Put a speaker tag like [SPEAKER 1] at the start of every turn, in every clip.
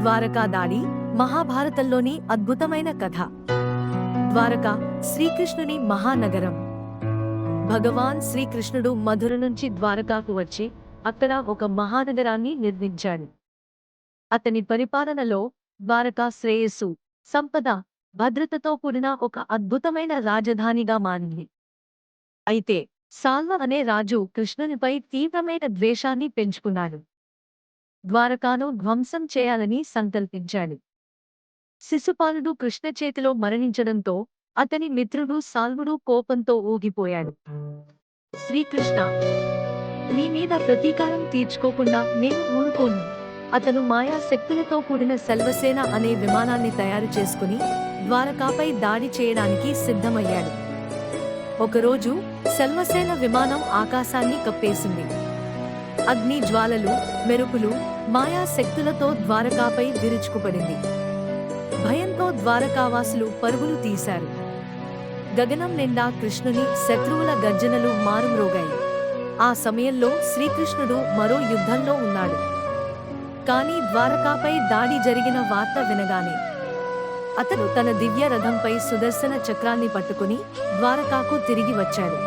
[SPEAKER 1] ద్వారకా దాడి మహాభారతంలోని అద్భుతమైన కథ. ద్వారక శ్రీకృష్ణుని మహానగరం. భగవాన్ శ్రీకృష్ణుడు మధుర నుంచి ద్వారకాకు వచ్చి అక్కడ ఒక మహానగరాన్ని నిర్మించాడు. అతని పరిపాలనలో ద్వారకా శ్రేయస్సు సంపద భద్రతతో కూడిన ఒక అద్భుతమైన రాజధానిగా మారింది. అయితే సాల్వ అనే రాజు కృష్ణునిపై తీవ్రమైన ద్వేషాన్ని పెంచుకున్నాడు. ద్వారకాను ధ్వంసం చేయాలని సంకల్పించాడు. శిశుపాలుడు కృష్ణ చేతిలో మరణించడంతో అతని మిత్రుడు సాల్వుడు కోపంతో ఊగిపోయాడు. శ్రీకృష్ణ నీ మీద ప్రతీకారం తీర్చుకోకుండా నేను ఊరుకోను. అతను మాయా శక్తులతో కూడిన సెల్వసేన అనే విమానాన్ని తయారు చేసుకుని ద్వారకాపై దాడి చేయడానికి సిద్ధమయ్యాడు. ఒకరోజు సెల్వసేన విమానం ఆకాశాన్ని కప్పేసింది. అగ్ని జ్వాలలు మెరుపులు మాయా శక్తులతో ద్వారకాపై విరుచుకుపడింది. భయంతో ద్వారకావాసులు పరుగులు తీశారు. గగనం నిండా కృష్ణుని శత్రువుల గర్జనలు మారుమ్రోగాయి. ఆ సమయంలో శ్రీకృష్ణుడు మరో యుద్ధంలో ఉన్నాడు. కాని ద్వారకాపై దాడి జరిగిన వార్త వినగానే అతను తన దివ్య రథంపై సుదర్శన చక్రాన్ని పట్టుకుని ద్వారకాకు తిరిగి వచ్చాడు.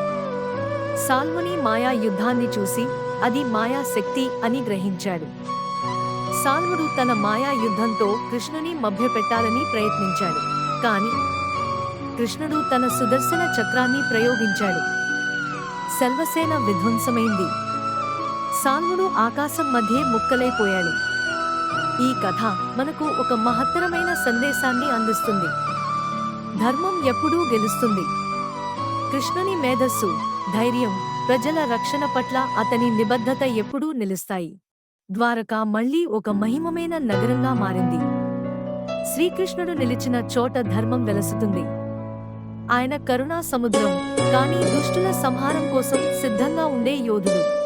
[SPEAKER 1] సాల్ముని మాయా యుద్ధాన్ని చూసి అది మాయా శక్తి అని గ్రహించాడు. సాల్వుడు తన మాయా యుద్ధంతో కృష్ణుని మభ్యపెట్టాలని ప్రయత్నించాడు. కాని కృష్ణుడు తన సుదర్శన చక్రాన్ని ప్రయోగించాడు. సెల్వసేన విధ్వంసమైంది. సాల్వుడు ఆకాశం మధ్యే ముక్కలైపోయాడు. ఈ కథ మనకు ఒక మహత్తరమైన సందేశాన్ని అందిస్తుంది. ధర్మం ఎప్పుడూ గెలుస్తుంది. కృష్ణుని మేధస్సు ధైర్యం ప్రజల రక్షణ పట్ల అతని నిబద్ధత ఎప్పుడూ నిలుస్తాయి. ద్వారక మళ్ళీ ఒక మహిమమైన నగరంగా మారింది. శ్రీకృష్ణుడు నిలిచిన చోట ధర్మం వెలసుతుంది. ఆయన కరుణా సముద్రం కానీ దుష్టుల సంహారం కోసం సిద్ధంగా ఉండే యోధుడు